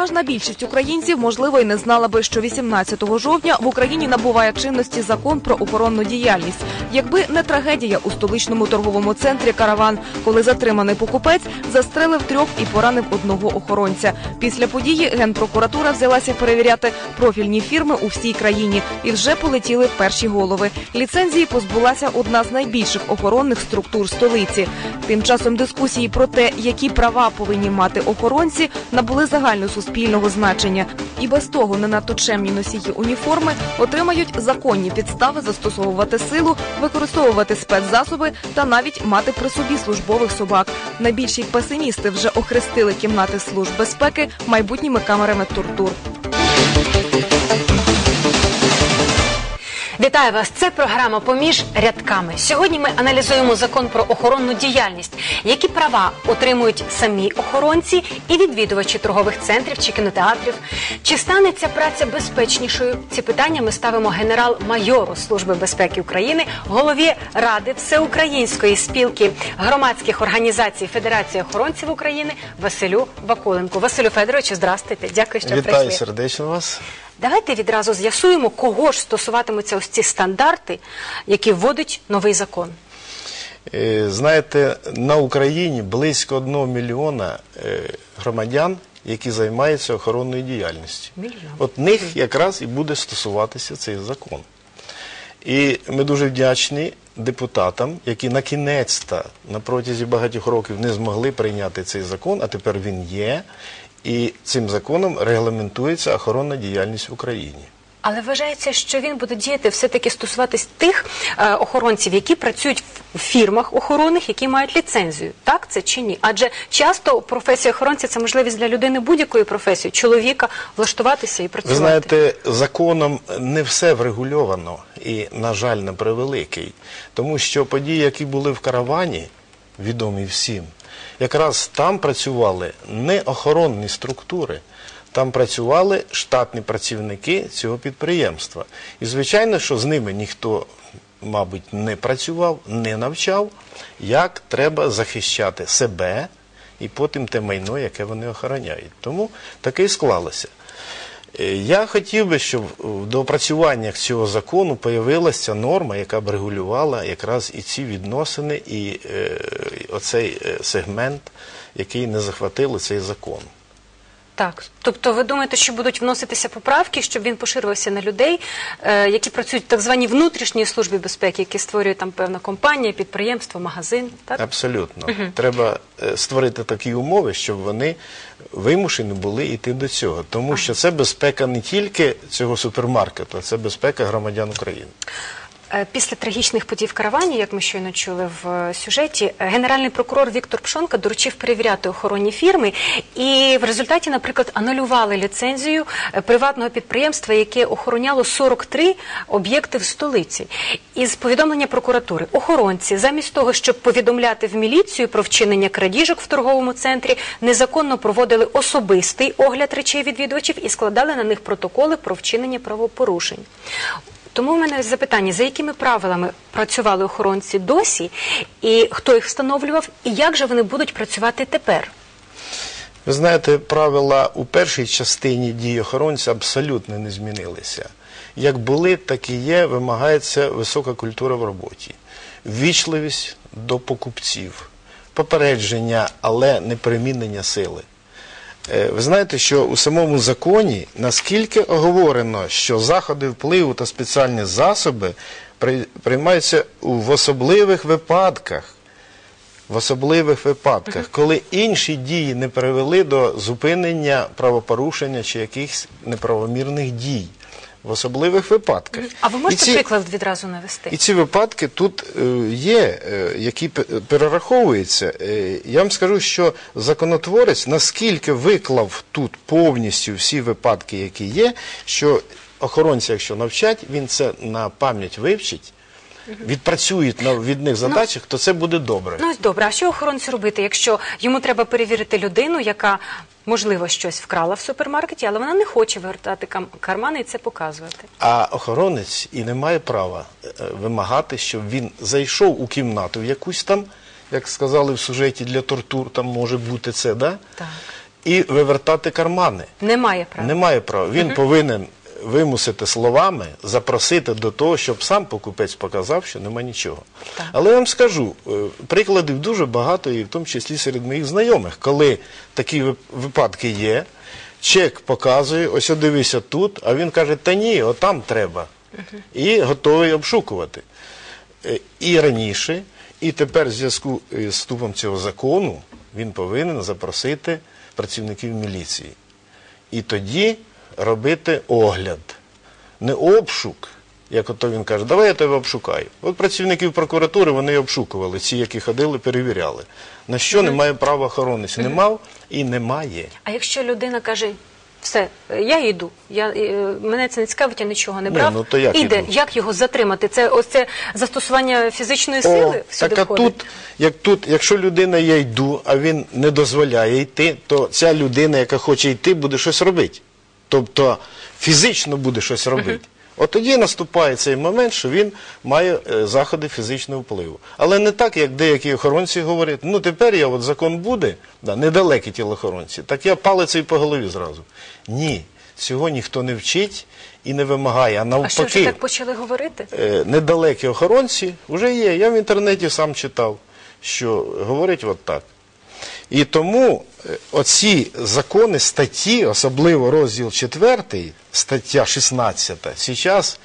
Переважна більшість українців, можливо, й не знала би, що 18 жовтня в Україні набуває чинності закон про охоронну діяльність. Якби не трагедія у столичному торговому центрі Караван, коли затриманий покупець застрелив трьох і поранив одного охоронця. Після події генпрокуратура взялася перевіряти профільні фірми у всій країні, і вже полетіли перші голови. Ліцензії позбулася одна з найбільших охоронних структур столиці. Тим часом дискусії про те, які права повинні мати охоронці, набули загальносуспільного значення. І без того не надто чемні носії уніформи отримають законні підстави застосовувати силу, використовувати спецзасоби та навіть мати при собі службових собак. Найбільші песимісти вже охрестили кімнати служб безпеки майбутніми камерами тортур. Вітаю вас! Це програма Поміж рядками. Сьогодні ми аналізуємо закон про охоронну діяльність, які права отримують самі охоронці і відвідувачі торгових центрів чи кінотеатрів. Чи стане ця праця безпечнішою? Ці питання ми ставимо генерал-майору Служби безпеки України, голові Ради Всеукраїнської спілки громадських організацій Федерації охоронців України Василю Вакуленку. Василю Федоровичу, здрастуйте. Дякую, що Вітаю прийшли. сердечно вас. Давайте відразу з'ясуємо, кого ж стосуватимуться ось ці стандарти, які вводить новий закон. Е, Знаєте, на Україні близько одного мільйона е, громадян, які займаються охоронною діяльністю. Мільйон. От них якраз і буде стосуватися цей закон. І ми дуже вдячні депутатам, які на кінець-то на протязі багатьох років не змогли прийняти цей закон, а тепер він є. І цим законом регламентується охоронна діяльність в Україні. Але вважається, що він буде діяти все-таки стосуватись тих е, охоронців, які працюють в фірмах охоронних, які мають ліцензію. Так це чи ні? Адже часто професія охоронця це можливість для людини будь-якої професії, чоловіка влаштуватися і Ви працювати. знаєте, законом не все врегульовано і, на жаль, не превеликий. Тому що події, які були в каравані, відомі всім, якраз там працювали не охоронні структури, там працювали штатні працівники цього підприємства. І, звичайно, що з ними ніхто, мабуть, не працював, не навчав, як треба захищати себе і потім те майно, яке вони охороняють. Тому таке і склалося. Е, Я хотів би, щоб в доопрацюваннях цього закону появилася норма, яка б регулювала якраз і ці відносини, і е, оцей е, сегмент, який не захватили цей закон. Так, тобто ви думаєте, що будуть вноситися поправки, щоб він поширювався на людей, е, які працюють в так званій внутрішній службі безпеки, які створює там певна компанія, підприємство, магазин. Так Абсолютно. Треба е, створити такі умови, щоб вони вимушені були йти до цього. Тому що це безпека не тільки цього супермаркету, це безпека громадян України. Е, Після трагічних подій в каравані, як ми щойно чули в е, сюжеті, е, генеральний прокурор Віктор Пшонка доручив перевіряти охоронні фірми, і в результаті, наприклад, анулювали ліцензію приватного підприємства, яке охороняло 43 об'єкти в столиці. Із повідомлення прокуратури охоронці, замість того, щоб повідомляти в міліцію про вчинення крадіжок в торговому центрі, незаконно проводили особистий огляд речей відвідувачів і складали на них протоколи про вчинення правопорушень. Тому в мене запитання, за якими правилами працювали охоронці досі, і хто їх встановлював, і як же вони будуть працювати тепер? Ви знаєте, правила у першій частині дії охоронця абсолютно не змінилися. Як були, так і є, вимагається висока культура в роботі, ввічливість до покупців, попередження, але не примінення сили. Е, Ви знаєте, що у самому законі наскільки оговорено, що заходи впливу та спеціальні засоби при- приймаються в особливих випадках. В особливих випадках, коли інші дії не привели до зупинення правопорушення чи якихось неправомірних дій. В особливих випадках. А ви можете ці- приклад відразу навести? і ці випадки тут е, є, е, які перераховуються. Е, Я вам скажу, що законотворець наскільки виклав тут повністю всі випадки, які є, що охоронця, якщо навчать, він це на пам'ять вивчить, відпрацюють на від них задачах, то це буде добре. Ну ось добре, а що охоронцю робити, якщо йому треба перевірити людину, яка можливо щось вкрала в супермаркеті, але вона не хоче вертати кам- кармани і це показувати? А охоронець і не має права е, вимагати, щоб він зайшов у кімнату в якусь там, як сказали в сюжеті для тортур, там може бути це, да? Так. і вивертати кармани. Немає права. Немає права. Він повинен вимусити словами, запросити до того, щоб сам покупець показав, що нема нічого. Але я вам скажу, е, прикладів дуже багато, і в тому числі серед моїх знайомих, коли такі випадки є, чек показує, ось дивися тут, а він каже, та ні, отам треба. І готовий обшукувати. Е, І раніше, і тепер в зв'язку е, з вступом цього закону він повинен запросити працівників міліції. І тоді робити огляд, не обшук. Як ото він каже, давай я тебе обшукаю. От працівників прокуратури вони обшукували, ці, які ходили, перевіряли. На що немає права охоронець? Не мав і немає. А якщо людина каже, все, я йду, я, е, мене це не цікавить, я нічого не брав, ну, то як іде, іду? як його затримати? Це ось це застосування фізичної сили О, сюди так а тут, як тут, якщо людина я йду, а він не дозволяє йти, то ця людина, яка хоче йти, буде щось робити. Тобто фізично буде щось робити. От тоді наступає цей момент, що він має е, заходи фізичного впливу. Але не так, як деякі охоронці говорять, ну тепер я от закон буде, да, недалекі тілохоронці, так я палицею по голові зразу. Ні, цього ніхто не вчить і не вимагає, а А навпаки. що вже так почали говорити? Е, недалекі охоронці вже є. Я в інтернеті сам читав, що говорять от так. І тому е, оці закони, статті, особливо розділ 4, стаття 16, зараз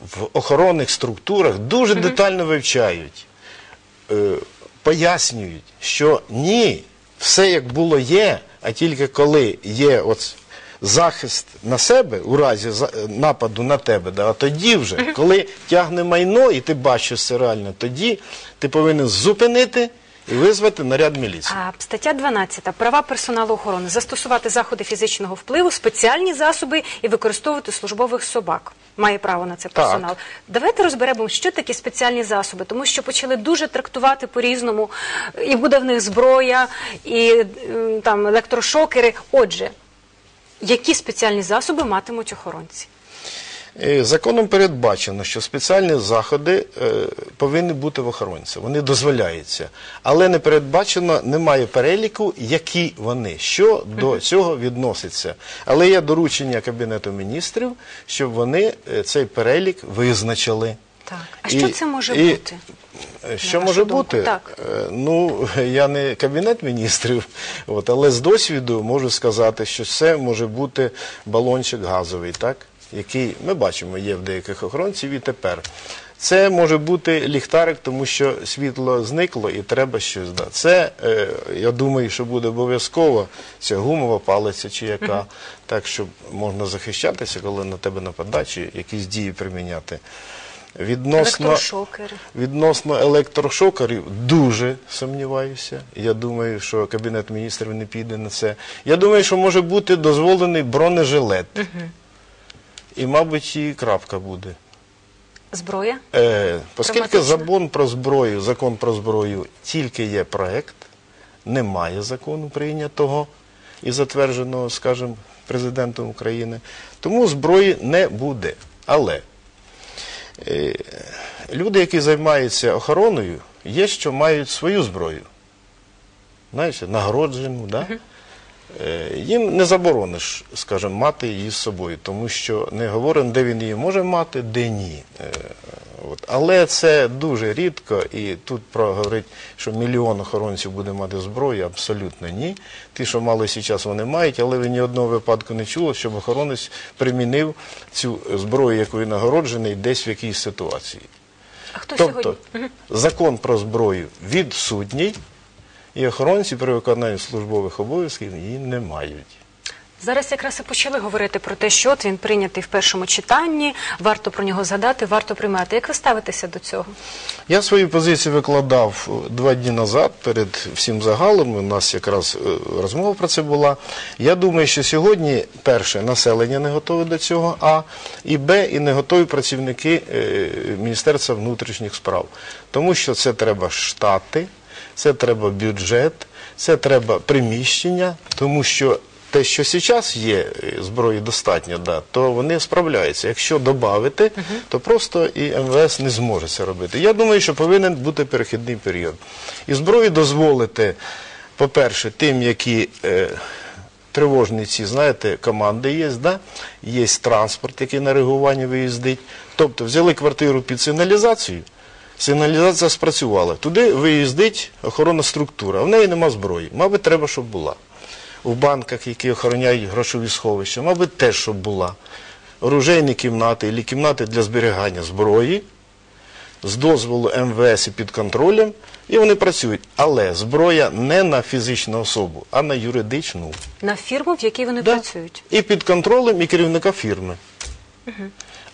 в охоронних структурах дуже детально вивчають, е, пояснюють, що ні, все як було є, а тільки коли є от захист на себе у разі нападу на тебе, да, а тоді вже, коли тягне майно і ти бачиш це реально, тоді ти повинен зупинити і визвати наряд міліції. А стаття 12. Права персоналу охорони. Застосувати заходи фізичного впливу, спеціальні засоби і використовувати службових собак. Має право на це Так. персонал. Давайте розберемо, що такі спеціальні засоби, тому що почали дуже трактувати по-різному. І буде в них зброя, і там електрошокери. Отже, які спеціальні засоби матимуть охоронці? Е, Законом передбачено, що спеціальні заходи е, повинні бути в охоронці. Вони дозволяються. Але не передбачено, немає переліку, які вони, що до цього відноситься. Але є доручення Кабінету міністрів, щоб вони е, цей перелік визначили. Так. А І- що це може і- бути? Що може думку? бути? Так. Ну, я не кабінет міністрів, от, але з досвіду можу сказати, що це може бути балончик газовий, так? Який ми бачимо, є в деяких охоронців і тепер. Це може бути ліхтарик, тому що світло зникло і треба щось дати. Це, е, я думаю, що буде обов'язково ця гумова палиця чи яка, так, щоб можна захищатися, коли на тебе нападають, чи якісь дії приміняти. Відносно, Електрошокери. Відносно електрошокерів дуже сумніваюся. Я думаю, що Кабінет міністрів не піде на це. Я думаю, що може бути дозволений бронежилет. І, мабуть, і крапка буде. Зброя? Е, оскільки закон про зброю, закон про зброю тільки є проект, немає закону прийнятого і затвердженого, скажімо, президентом України, тому зброї не буде. Але е, люди, які займаються охороною, є, що мають свою зброю. Знаєте, нагороджену, да? Е, Їм не заборониш, скажімо, мати її з собою, тому що не говоримо, де він її може мати, де ні. Е, От. Але це дуже рідко, і тут про говорить, що мільйон охоронців буде мати зброю, абсолютно ні. Ті, що мали зараз, вони мають, але ви ні одного випадку не чули, щоб охоронець примінив цю зброю, якою нагороджений, десь в якійсь ситуації. А хто Тобто сьогодні? закон про зброю відсутній, і охоронці при виконанні службових обов'язків її не мають. Зараз якраз і почали говорити про те, що от він прийнятий в першому читанні, варто про нього згадати, варто приймати. Як ви ставитеся до цього? Я свою позицію викладав е, два дні назад перед всім загалом. У нас якраз е, розмова про це була. Я думаю, що сьогодні, перше, населення не готове до цього, а і Б, і не готові працівники е, Міністерства внутрішніх справ. Тому що це треба штати, це треба бюджет, це треба приміщення, тому що те, що зараз є е, зброї достатньо, да, то вони справляються. Якщо додати, то просто і МВС не зможе це робити. Я думаю, що повинен бути перехідний період. І зброю дозволити, по-перше, тим, які е, тривожні ці, знаєте, команди є, да? є транспорт, який на реагування виїздить. Тобто взяли квартиру під сигналізацію, сигналізація спрацювала. Туди виїздить охоронна структура, а в неї нема зброї. Мабуть, треба, щоб була. У банках, які охороняють грошові сховища, мабуть, теж щоб була. Оружейні кімнати або кімнати для зберігання зброї з дозволу МВС і під контролем, і вони працюють. Але зброя не на фізичну особу, а на юридичну. На фірму, в якій вони Да. працюють. І під контролем і керівника фірми.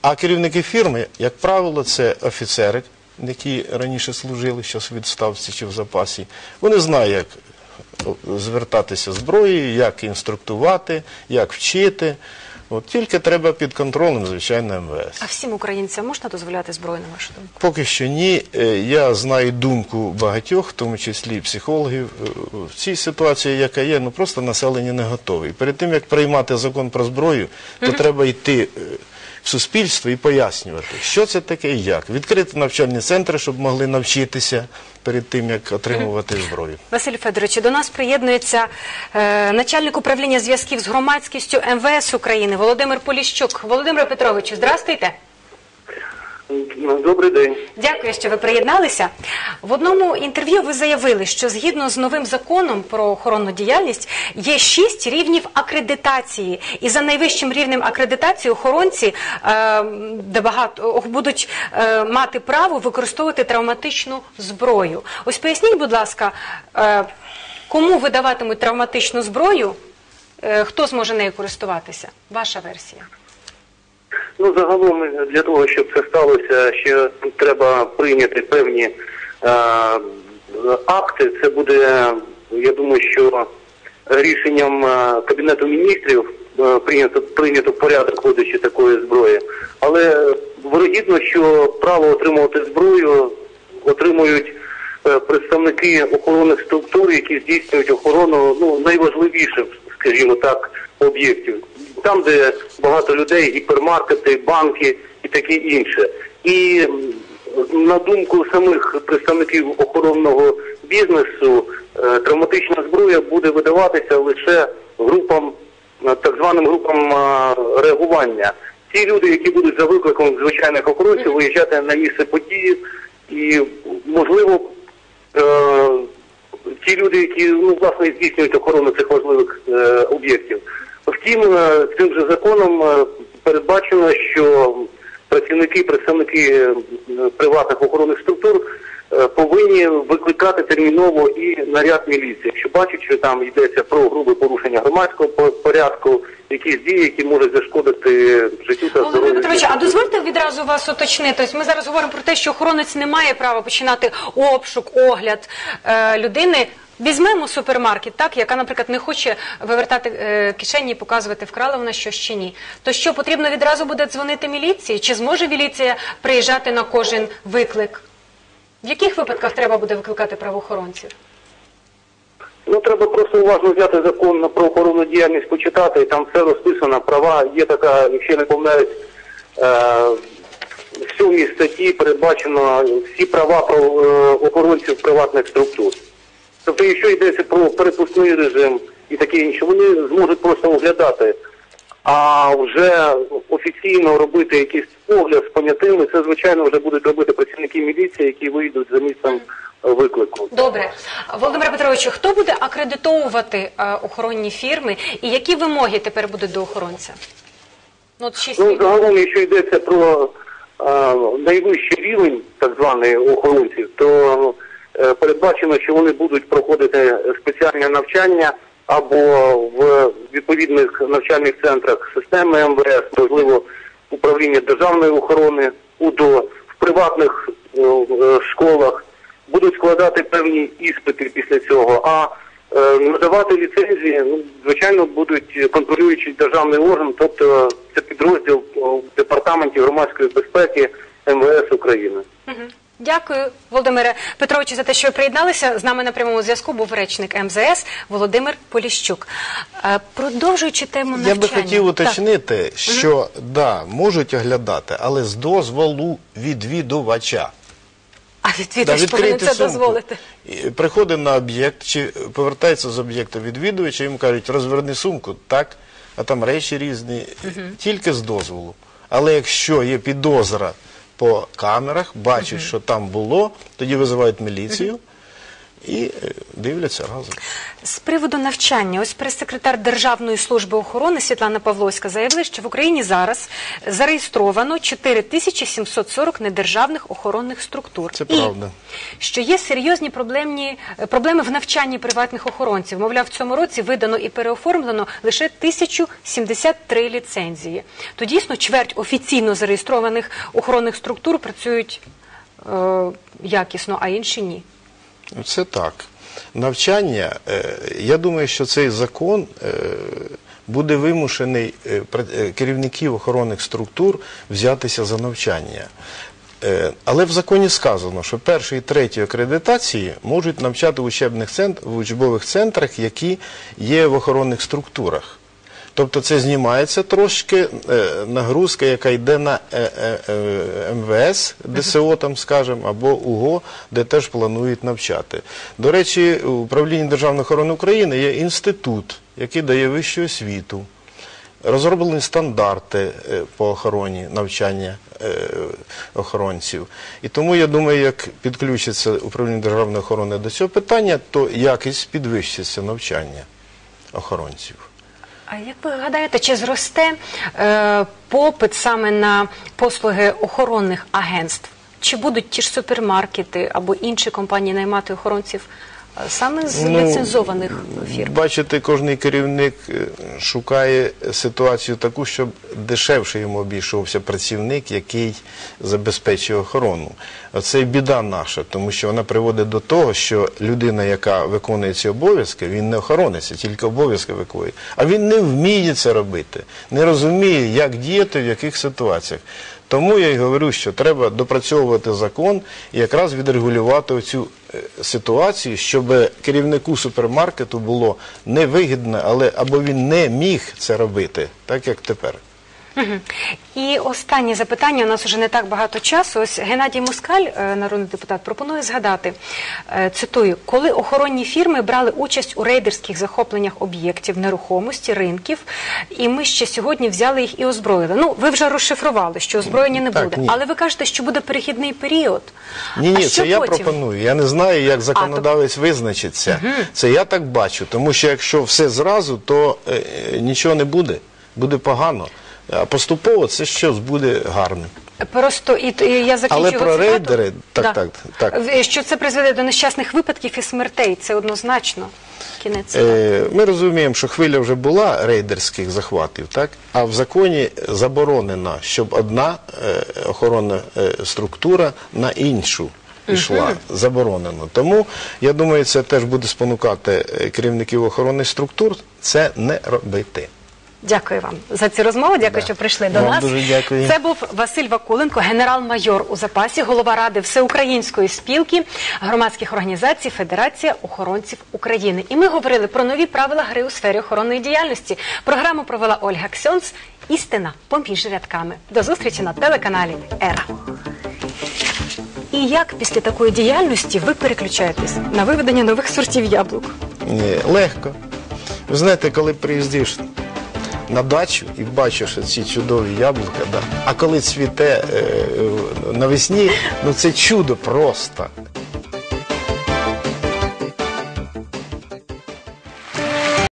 А керівники фірми, як правило, це офіцери, які раніше служили, зараз в відставці чи в запасі. Вони знають, як звертатися зброєю, як інструктувати, як вчити. От тільки треба під контролем, звичайно, МВС. А всім українцям можна дозволяти зброю, на вашу думку? Поки що ні. Е, Я знаю думку багатьох, в тому числі психологів. Е, В цій ситуації, яка є, ну просто населення не готове. І перед тим, як приймати закон про зброю, то треба йти е, в суспільство і пояснювати, що це таке і як. Відкрити навчальні центри, щоб могли навчитися перед тим, як отримувати зброю. Василь Федорович, до нас приєднується е, начальник управління зв'язків з громадськістю МВС України Володимир Поліщук. Володимир Петровичу, здрастуйте. Добрий день. Дякую, що ви приєдналися. В одному інтерв'ю ви заявили, що згідно з новим законом про охоронну діяльність є шість рівнів акредитації, і за найвищим рівнем акредитації охоронці е, де багато будуть е, мати право використовувати травматичну зброю. Ось поясніть, будь ласка, е, кому видаватимуть травматичну зброю, е, хто зможе нею користуватися? Ваша версія. Ну загалом для того, щоб це сталося, ще треба прийняти певні е, акти. Це буде, я думаю, що рішенням е, Кабінету міністрів е, прийнято прийнято порядок видачі такої зброї. Але вирогідно, що право отримувати зброю отримують е, представники охоронних структур, які здійснюють охорону ну найважливіших, скажімо так, об'єктів. Там, де багато людей, гіпермаркети, банки і таке інше. І на думку самих представників охоронного бізнесу, е, травматична зброя буде видаватися лише групам, е, так званим групам е, реагування. Ті люди, які будуть за викликом звичайних охоронців, виїжджати на місце події, і можливо ті люди, які ну власне здійснюють охорону цих важливих е, об'єктів. Втім, е, цим же законом е, передбачено, що працівники, представники е, приватних охоронних структур повинні викликати терміново і наряд міліції, якщо бачать, що там йдеться про грубе порушення громадського по- порядку, якісь дії, які можуть зашкодити життю та здоров'ю. Петрович, а дозвольте відразу вас уточнити. Ось ми зараз говоримо про те, що охоронець не має права починати обшук, огляд е, людини. Візьмемо супермаркет, так, яка, наприклад, не хоче вивертати е, кишені і показувати, вкрала вона щось чи ні. То що потрібно відразу буде дзвонити міліції? Чи зможе міліція приїжджати на кожен виклик? В яких випадках треба буде викликати правоохоронців? Ну, треба просто уважно взяти закон про охоронну діяльність, почитати, і там все розписано, права. Є така, якщо не помиляюсь, е, в сьомій статті передбачено всі права е, охоронців приватних структур. Тобто, якщо йдеться про перепускний режим і таке інше, вони зможуть просто оглядати. А вже офіційно робити якийсь огляд з понятими, це звичайно вже будуть робити працівники міліції, які вийдуть за місцем е, виклику. Добре, Володимир Петрович, хто буде акредитовувати е, охоронні фірми і які вимоги тепер будуть до охоронця? Ну, от шість Ну, загалом, якщо йдеться про е, найвищий рівень так званих охоронців, то е, передбачено, що вони будуть проходити спеціальне навчання або в відповідних навчальних центрах системи МВС, можливо, управління державної охорони, УДО, в приватних е, е, школах будуть складати певні іспити після цього. А е, надавати ліцензії, ну, звичайно, будуть контролюючий державний орган, тобто це підрозділ о, в департаменті громадської безпеки МВС України. Дякую, Володимире Петровичу, за те, що ви приєдналися. З нами на прямому зв'язку був речник МЗС Володимир Поліщук. Е, Продовжуючи тему навчання. Я би хотів Так. уточнити, що да, можуть оглядати, але з дозволу відвідувача. А відвідувач повинен це сумку. дозволити. Приходить на об'єкт чи повертається з об'єкта відвідувач, і йому кажуть, розверни сумку, так, а там речі різні, тільки з дозволу. Але якщо є підозра по камерах, бачать, що там було, тоді визивають міліцію і е, дивляться разом. З приводу навчання, ось прес-секретар Державної служби охорони Світлана Павловська заявила, що в Україні зараз зареєстровано 4740 недержавних охоронних структур. Це І правда. що є серйозні проблемні, е, проблеми в навчанні приватних охоронців. Мовляв, в цьому році видано і переоформлено лише 1073 ліцензії. То дійсно чверть офіційно зареєстрованих охоронних структур працюють е, якісно, а інші ні. Це так. Навчання, е, я думаю, що цей закон е, буде вимушений е, керівників охоронних структур взятися за навчання. Але в законі сказано, що першої і третьої акредитації можуть навчати в учебних центр, в учбових центрах, які є в охоронних структурах. Тобто це знімається трошки е, нагрузка, яка йде на е, е, МВС, ДСО, там, скажемо, або УГО, де теж планують навчати. До речі, у управлінні Державної охорони України є інститут, який дає вищу освіту. Розроблені стандарти по охороні навчання охоронців. І тому я думаю, як підключиться управління державної охорони до цього питання, то якість підвищиться навчання охоронців. А як ви гадаєте, чи зросте е, попит саме на послуги охоронних агентств? Чи будуть ті ж супермаркети або інші компанії наймати охоронців саме з Ну, ліцензованих фірм? Бачите, кожний керівник е, шукає ситуацію таку, щоб дешевше йому обійшовся працівник, який забезпечує охорону. Це біда наша, тому що вона приводить до того, що людина, яка виконує ці обов'язки, він не охоронець, а тільки обов'язки виконує. А він не вміє це робити, не розуміє, як діяти, в яких ситуаціях. Тому я й говорю, що треба допрацьовувати закон і якраз відрегулювати цю ситуацію, щоб керівнику супермаркету було невигідно, але або він не міг це робити, так як тепер. І останнє запитання. У нас вже не так багато часу. Ось Геннадій Москаль, е, народний депутат, пропонує згадати, е, цитую, коли охоронні фірми брали участь у рейдерських захопленнях об'єктів нерухомості, ринків, і ми ще сьогодні взяли їх і озброїли. Ну, ви вже розшифрували, що озброєння не Так, буде, ні. але ви кажете, що буде перехідний період. Ні, а ні, що це я пропоную. Я не знаю, як законодавець визначиться. Це я так бачу, тому що якщо все зразу, то е, нічого не буде, буде погано. А поступово це щось буде гарне. Просто і, і я закінчу Але про цитату. рейдери- так, так, так. Що це призведе до нещасних випадків і смертей, це однозначно. Кінець. Е, Ми розуміємо, що хвиля вже була рейдерських захватів, так? а в законі заборонено, щоб одна е, охоронна е, структура на іншу пішла. Заборонено. Тому, я думаю, це теж буде спонукати е, керівників охоронних структур це не робити. Дякую вам за цю розмову. Дякую, що прийшли до Вам нас. дуже дякую. Це був Василь Вакуленко, генерал-майор у запасі, голова ради Всеукраїнської спілки громадських організацій Федерація охоронців України. І ми говорили про нові правила гри у сфері охоронної діяльності. Програму провела Ольга Ксьонц. Істина поміж рядками. До зустрічі на телеканалі Ера. І як після такої діяльності ви переключаєтесь на виведення нових сортів яблук? Ні, легко. Ви знаєте, коли приїздиш на дачу і бачиш ці чудові яблука, да, а коли цвіте е, е, навесні, ну це чудо просто.